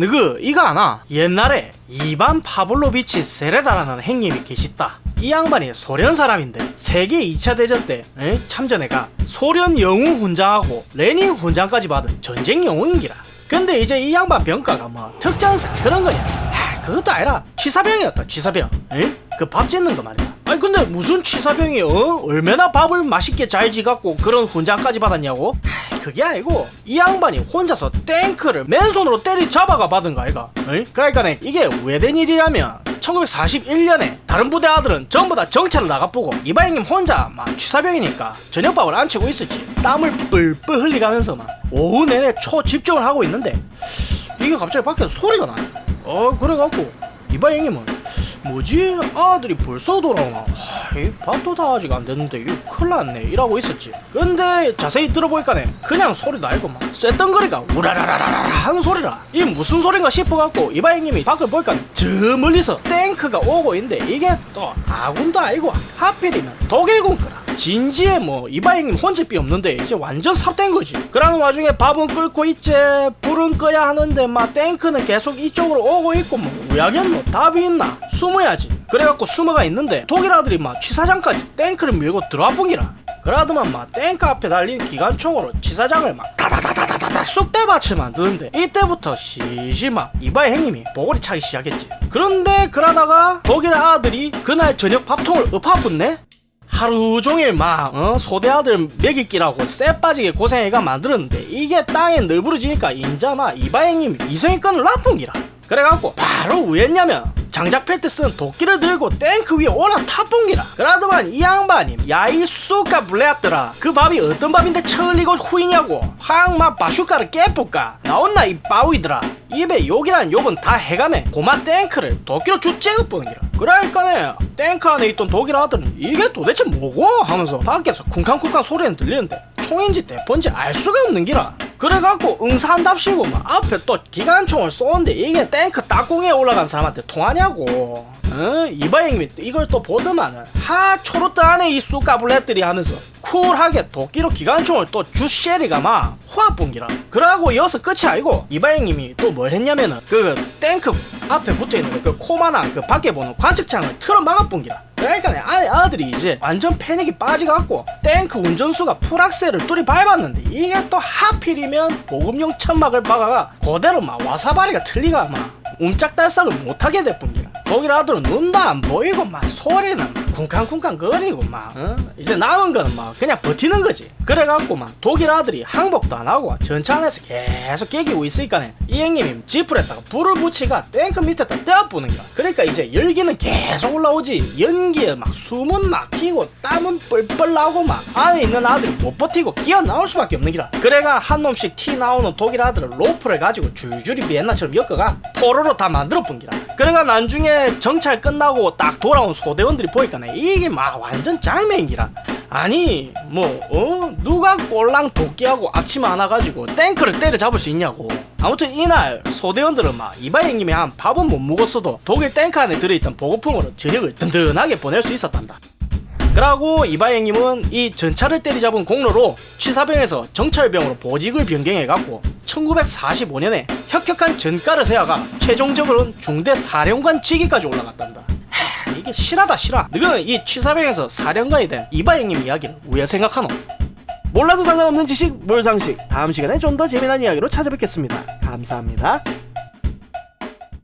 너그 이거 아나? 옛날에 이반 파블로비치 세레다라는 행님이 계시다. 이 양반이 소련 사람인데 세계 2차 대전 때 에? 참전해가 소련 영웅 훈장하고 레닌 훈장까지 받은 전쟁 영웅인기라. 근데 이제 이 양반 병가가 뭐 특전사 그런 거냐? 아, 그것도 아니라 취사병이었다 취사병. 에? 그밥 짓는 거 말이야. 아니 근데 무슨 취사병이 어? 얼마나 밥을 맛있게 잘 지갖고 그런 훈장까지 받았냐고? 하, 그게 아니고 이 양반이 혼자서 탱크를 맨손으로 때리 잡아가 받은 거 아이가? 그러니까 이게 왜 된 일이라면 1941년에 다른 부대 아들은 전부 다 정찰을 나가보고 이바형님 혼자 막 취사병이니까 저녁밥을 안 치고 있었지. 땀을 뿔뿔 흘리가면서 막 오후 내내 초집중을 하고 있는데 이게 갑자기 밖에서 소리가 나요. 어 그래갖고 이바형님은 뭐지? 아들이 벌써 돌아오나? 하, 이 밥도 다 아직 안 됐는데 이거 큰일 났네. 이러고 있었지. 근데 자세히 들어보니까네 그냥 아니고 막 쇳덩거리가 우라라라라라 하는 소리라. 이 무슨 소린가 싶어갖고 이바형님이 밖을 보니까 저 멀리서 탱크가 오고 있는데 이게 또 아군도 아니고 하필이면 독일군 거라 진지에 뭐. 이바형님 혼집이 없는데 이제 완전 삽된 거지. 그러는 와중에 밥은 끓고 있지 불은 꺼야 하는데 막 탱크는 계속 이쪽으로 오고 있고 뭐. 우야겐 뭐 답이 있나? 숨어야지. 그래갖고 숨어가 있는데 독일 아들이 막 취사장까지 탱크를 밀고 들어와 본기라. 그러더만 막 탱크 앞에 달린 기관총으로 취사장을 막 다다다다다다다 쑥대밭을 만드는데 이때부터 시시막 이바의 행님이 보골이 차기 시작했지. 그런데 그러다가 독일 아들이 그날 저녁 밥통을 엎어붙네 하루 종일 막 어? 소대 아들 먹일 끼라고 쎄 빠지게 고생해가 만들었는데 이게 땅에 널브러지니까 인자마 이바행님이 이성의권을 나쁜 기라. 그래갖고 바로 왜냐면 장작 팰때쓴 도끼를 들고 탱크 위에 올라타본 기라. 그러더만 이 양반이 야이 쑥가 블레았더라 그 밥이 어떤 밥인데 처을리고 후이냐고 확막 바슈카를 깨뿌까? 나온나 이 빠우이더라 입에 욕이란 욕은 다 해가매 고마 탱크를 도끼로 기라 그러니까네. 탱크 안에 있던 독일 아들은 이게 도대체 뭐고? 하면서 밖에서 쿵쾅쿵쾅 소리는 들리는데 총인지 대폰지 알 수가 없는 기라. 그래갖고 응사한답시고 막 앞에 또 기관총을 쏘는데 이게 탱크 딱공에 올라간 사람한테 통하냐고 어? 이바형님이 이걸 또 보더만은 하 안에 이 쑥가블렛들이 하면서 쿨하게 도끼로 기관총을 또 주쉐리가 막 후합분기라 그러고 이어서 끝이 아니고 이바형님이 또 뭘 했냐면은 그 탱크 앞에 붙어있는 그 코만한 그 밖에 보는 관측창을 틀어 막아분기라 그러니까 내 아내 아들이 이제 완전 패닉이 빠져갖고 탱크 운전수가 풀악셀을 뚜리 밟았는데 이게 또 하필이면 보급용 천막을 박아가 그대로 막 와사바리가 틀리가 막 움짝달싹을 못하게 돼뿐기라 독일 아들은 눈도 안 보이고 막 소리는 막 쿵쾅쿵쾅 거리고 막 어? 이제 남은 거는 막 그냥 버티는 거지. 그래갖고 막 독일 아들이 항복도 안 하고 전차 안에서 계속 깨기고 있으니까네. 이 형님이 지프에다가 불을 붙이가 탱크 밑에다 떼어보는 거야. 그러니까 이제 열기는 계속 올라오지. 연기에 막 숨은 막히고 땀은 뻘뻘 나고 막 안에 있는 아들이 못 버티고 기어 나올 수밖에 없는 기라. 그래가 한 놈씩 티 나오는 독일 아들은 로프를 가지고 줄줄이 비엔나처럼 엮어가 포로로 다 만들어 본 기라 그래가 나중에 정찰 끝나고 딱 돌아온 소대원들이 보니까네 이게 막 완전 짱맹이라. 아니 뭐 어? 누가 꼴랑 도끼하고 앞치마 하나 가지고 탱크를 때려잡을 수 있냐고. 아무튼 이날 소대원들은 막 이바행님이 한 밥은 못 먹었어도 독일 탱크 안에 들어있던 보급품으로 저녁을 든든하게 보낼 수 있었단다 그러고 이바행님은 이 전차를 때리잡은 공로로 취사병에서 정찰병으로 보직을 변경해갖고 1945년에 혁혁한 전가를 세워가 최종적으로는 중대 사령관 직위까지 올라갔단다 하, 이게 실하다 실하 너는 이 취사병에서 사령관이 된 이바행님 이야기를 왜 생각하노? 몰라도 상관없는 지식 몰상식 다음 시간에 좀 더 재미난 이야기로 찾아뵙겠습니다. 감사합니다.